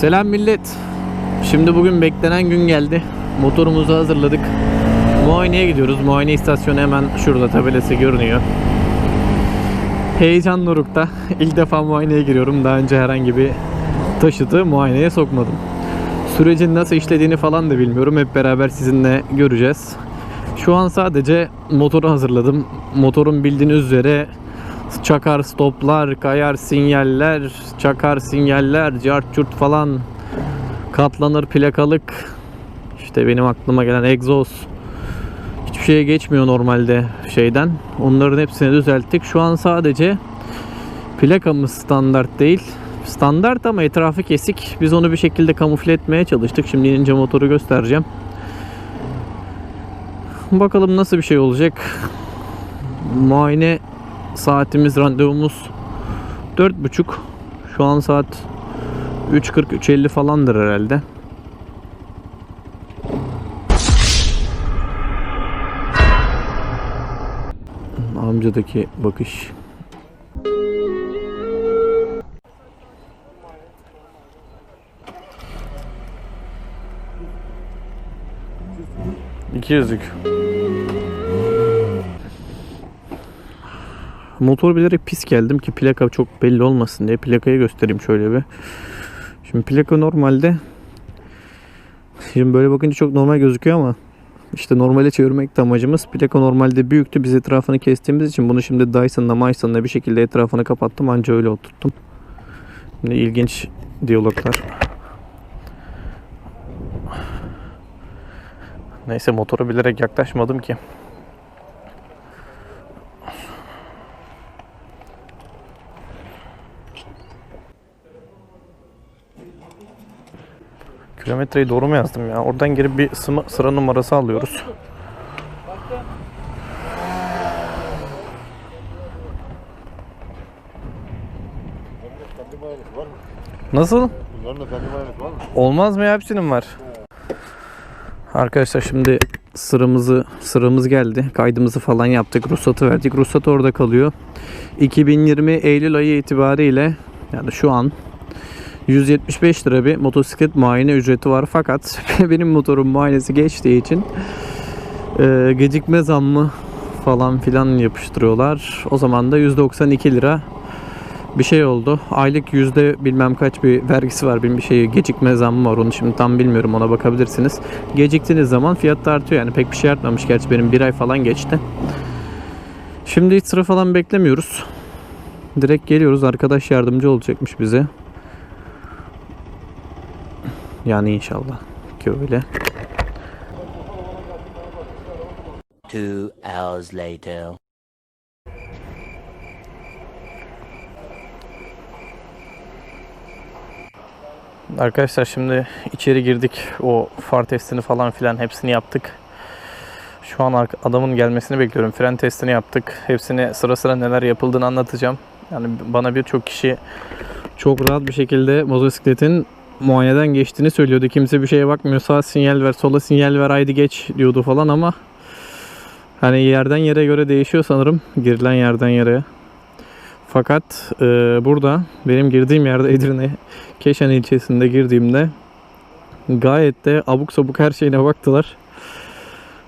Selam millet. Şimdi bugün beklenen gün geldi. Motorumuzu hazırladık. Muayeneye gidiyoruz. Muayene istasyonu hemen şurada tabelası görünüyor. Heyecan dorukta. İlk defa muayeneye giriyorum. Daha önce herhangi bir taşıtı muayeneye sokmadım. Sürecin nasıl işlediğini falan da bilmiyorum. Hep beraber sizinle göreceğiz. Şu an sadece motoru hazırladım. Motorun bildiğiniz üzere çakar stoplar, kayar sinyaller, çakar sinyaller, cart curt falan katlanır plakalık. İşte benim aklıma gelen egzoz. Hiçbir şeye geçmiyor normalde şeyden. Onların hepsini düzelttik. Şu an sadece plakamız standart değil. Standart ama etrafı kesik. Biz onu bir şekilde kamufle etmeye çalıştık. Şimdi inince motoru göstereceğim. Bakalım nasıl bir şey olacak. Muayene saatimiz randevumuz 4.30 şu an saat 3.40 3.50 falandır herhalde. Amcadaki bakış. İki yüzlük. Motor bilerek pis geldim ki plaka çok belli olmasın diye plakayı göstereyim şöyle bir. Şimdi plaka normalde Şimdi böyle bakınca çok normal gözüküyor ama işte normale çevirmek de amacımız. Plaka normalde büyüktü. Biz etrafını kestiğimiz için bunu şimdi Dyson'la Dyson'la bir şekilde etrafını kapattım. Anca öyle oturttum. Şimdi ilginç diyaloglar. Neyse motoru bilerek yaklaşmadım ki. Kilometreyi doğru mu yazdım ya? Oradan girip bir sıra numarası alıyoruz. Nasıl? Bunların da kendi var mı? Olmaz mı ya hepsinin var. Arkadaşlar şimdi sıramızı sıramız geldi. Kaydımızı falan yaptık. Ruhsatı verdik. Ruhsat orada kalıyor. 2020 Eylül ayı itibariyle yani şu an 175 lira bir motosiklet muayene ücreti var. Fakat benim motorum muayenesi geçtiği için e, gecikme zammı falan filan yapıştırıyorlar. O zaman da 192 lira bir şey oldu. Aylık yüzde bilmem kaç bir vergisi var. Bir şey gecikme zammı var. Onu şimdi tam bilmiyorum. Ona bakabilirsiniz. Geciktiğiniz zaman fiyat da artıyor. Yani pek bir şey artmamış. Gerçi benim bir ay falan geçti. Şimdi hiç sıra falan beklemiyoruz. Direkt geliyoruz. Arkadaş yardımcı olacakmış bize. Yani inşallah ki öyle. Two hours later. Arkadaşlar şimdi içeri girdik. O far testini falan filan hepsini yaptık. Şu an adamın gelmesini bekliyorum. Fren testini yaptık. Hepsini sıra sıra neler yapıldığını anlatacağım. Yani bana birçok kişi çok rahat bir şekilde motosikletin muayeneden geçtiğini söylüyordu. Kimse bir şeye bakmıyor. Sağa sinyal ver, sola sinyal ver, haydi geç diyordu falan ama hani yerden yere göre değişiyor sanırım. Girilen yerden yere. Fakat e, burada benim girdiğim yerde Edirne Keşan ilçesinde girdiğimde gayet de abuk sabuk her şeyine baktılar.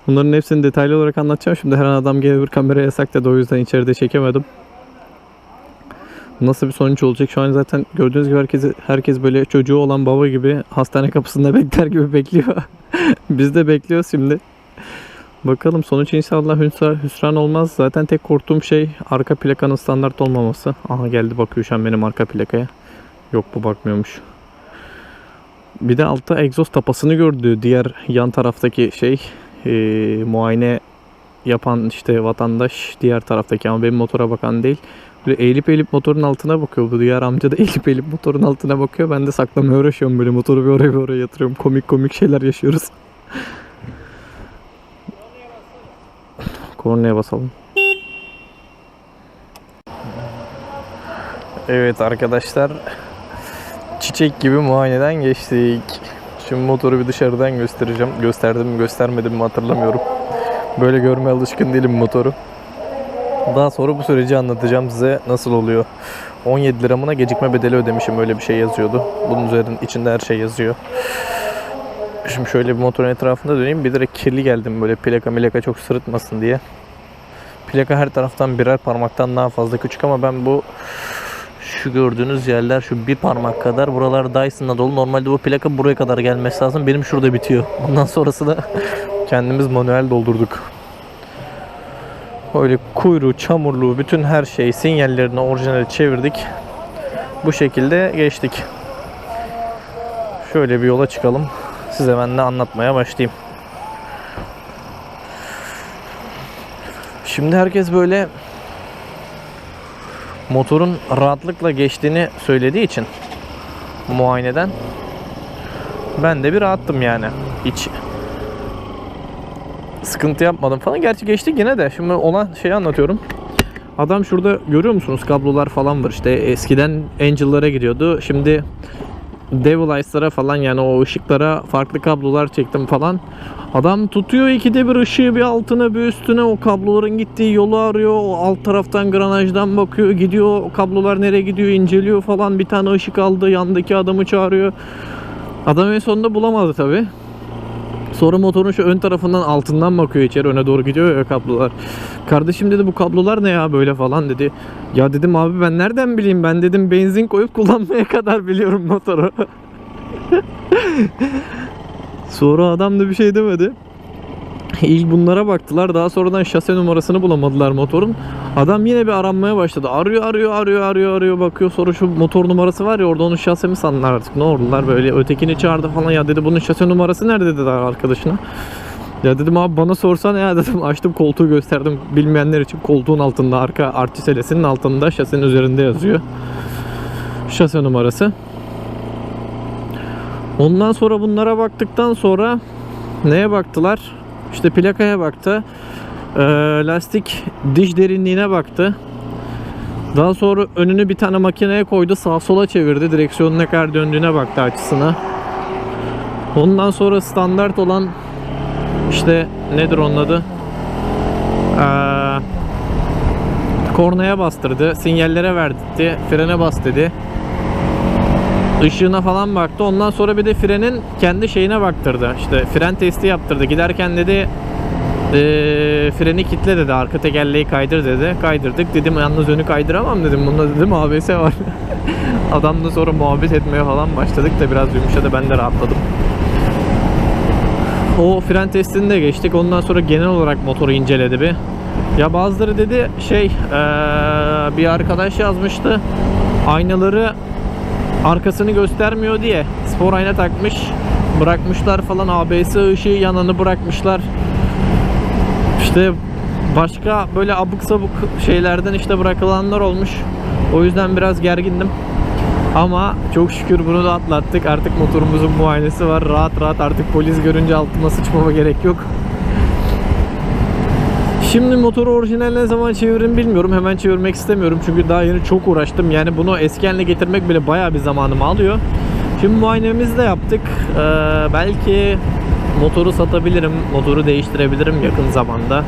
Bunların hepsini detaylı olarak anlatacağım. Şimdi her an adam gelir kameraya yasak dedi o yüzden içeride çekemedim. Nasıl bir sonuç olacak? Şu an zaten gördüğünüz gibi herkes, herkes böyle çocuğu olan baba gibi hastane kapısında bekler gibi bekliyor. Biz de bekliyoruz şimdi. Bakalım sonuç inşallah hüsran, olmaz. Zaten tek korktuğum şey arka plakanın standart olmaması. Aha geldi bakıyor şu an benim arka plakaya. Yok bu bakmıyormuş. Bir de altta egzoz tapasını gördü. Diğer yan taraftaki şey eee, muayene yapan işte vatandaş diğer taraftaki ama benim motora bakan değil. Böyle eğilip eğilip motorun altına bakıyor. Bu diğer amca da eğilip eğilip motorun altına bakıyor. Ben de saklamaya uğraşıyorum böyle motoru bir oraya bir oraya yatırıyorum. Komik komik şeyler yaşıyoruz. Kornaya basalım. Evet arkadaşlar çiçek gibi muayeneden geçtik. Şimdi motoru bir dışarıdan göstereceğim. Gösterdim mi göstermedim mi hatırlamıyorum. Böyle görmeye alışkın değilim motoru. Daha sonra bu süreci anlatacağım size nasıl oluyor. 17 liramına gecikme bedeli ödemişim öyle bir şey yazıyordu. Bunun üzerinde içinde her şey yazıyor. Şimdi şöyle bir motorun etrafında döneyim. Bir de kirli geldim böyle plaka milaka çok sırıtmasın diye. Plaka her taraftan birer parmaktan daha fazla küçük ama ben bu şu gördüğünüz yerler şu bir parmak kadar. Buralar Dyson'la dolu. Normalde bu plaka buraya kadar gelmesi lazım. Benim şurada bitiyor. Ondan sonrası da kendimiz manuel doldurduk. Öyle kuyruğu, çamurluğu, bütün her şeyi sinyallerini orijinale çevirdik. Bu şekilde geçtik. Şöyle bir yola çıkalım. Size ben de anlatmaya başlayayım. Şimdi herkes böyle motorun rahatlıkla geçtiğini söylediği için muayeneden ben de bir rahattım yani. Hiç sıkıntı yapmadım falan. Gerçi geçtik yine de. Şimdi olan şeyi anlatıyorum. Adam şurada görüyor musunuz kablolar falan var işte eskiden Angel'lara gidiyordu. Şimdi Devil Eyes'lara falan yani o ışıklara farklı kablolar çektim falan. Adam tutuyor ikide bir ışığı bir altına bir üstüne o kabloların gittiği yolu arıyor. O alt taraftan granajdan bakıyor gidiyor o kablolar nereye gidiyor inceliyor falan. Bir tane ışık aldı yandaki adamı çağırıyor. Adam en sonunda bulamadı tabi. Sonra motorun şu ön tarafından altından bakıyor içeri öne doğru gidiyor ya kablolar. Kardeşim dedi bu kablolar ne ya böyle falan dedi. Ya dedim abi ben nereden bileyim ben dedim benzin koyup kullanmaya kadar biliyorum motoru. Sonra adam da bir şey demedi. İlk bunlara baktılar. Daha sonradan şase numarasını bulamadılar motorun. Adam yine bir aranmaya başladı. Arıyor arıyor arıyor arıyor arıyor bakıyor. Sonra şu motor numarası var ya orada onun şase mi sandılar artık. Ne oldular böyle ötekini çağırdı falan. Ya dedi bunun şase numarası nerede dediler arkadaşına. Ya dedim abi bana sorsana ya dedim. Açtım koltuğu gösterdim. Bilmeyenler için koltuğun altında arka artiselesinin altında şasenin üzerinde yazıyor. Şase numarası. Ondan sonra bunlara baktıktan sonra neye baktılar? İşte plakaya baktı. Ee, lastik diş derinliğine baktı. Daha sonra önünü bir tane makineye koydu. Sağ sola çevirdi. Direksiyonun ne kadar döndüğüne baktı açısına. Ondan sonra standart olan işte nedir onun adı? Ee, kornaya bastırdı. Sinyallere verdi. Frene bas dedi. Işığına falan baktı. Ondan sonra bir de frenin kendi şeyine baktırdı. İşte fren testi yaptırdı. Giderken dedi eee, freni kitle dedi. Arka tekerleği kaydır dedi. Kaydırdık. Dedim yalnız önü kaydıramam dedim. Bunda dedim ABS var. Adamla sonra muhabbet etmeye falan başladık da biraz yumuşadı. Ben de rahatladım. O fren testini de geçtik. Ondan sonra genel olarak motoru inceledi bir. Ya bazıları dedi şey eee, bir arkadaş yazmıştı. Aynaları arkasını göstermiyor diye spor ayna takmış. Bırakmışlar falan ABS ışığı yananı bırakmışlar. İşte başka böyle abuk sabuk şeylerden işte bırakılanlar olmuş. O yüzden biraz gergindim. Ama çok şükür bunu da atlattık. Artık motorumuzun muayenesi var. Rahat rahat artık polis görünce altıma sıçmama gerek yok Şimdi motoru orijinal ne zaman çeviririm bilmiyorum. Hemen çevirmek istemiyorum. Çünkü daha yeni çok uğraştım. Yani bunu eski getirmek bile bayağı bir zamanımı alıyor. Şimdi muayenemizi de yaptık. Ee, belki motoru satabilirim. Motoru değiştirebilirim yakın zamanda.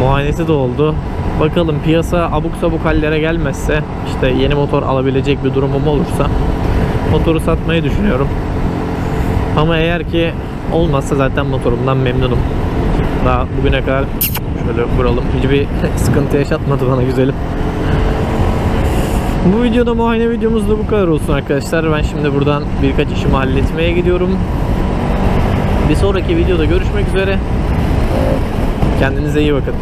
Muayenesi de oldu. Bakalım piyasa abuk sabuk hallere gelmezse işte yeni motor alabilecek bir durumum olursa motoru satmayı düşünüyorum. Ama eğer ki olmazsa zaten motorumdan memnunum. Daha bugüne kadar şöyle vuralım. Hiçbir sıkıntı yaşatmadı bana güzelim. Bu videoda muayene videomuz da bu kadar olsun arkadaşlar. Ben şimdi buradan birkaç işimi halletmeye gidiyorum. Bir sonraki videoda görüşmek üzere. Kendinize iyi bakın.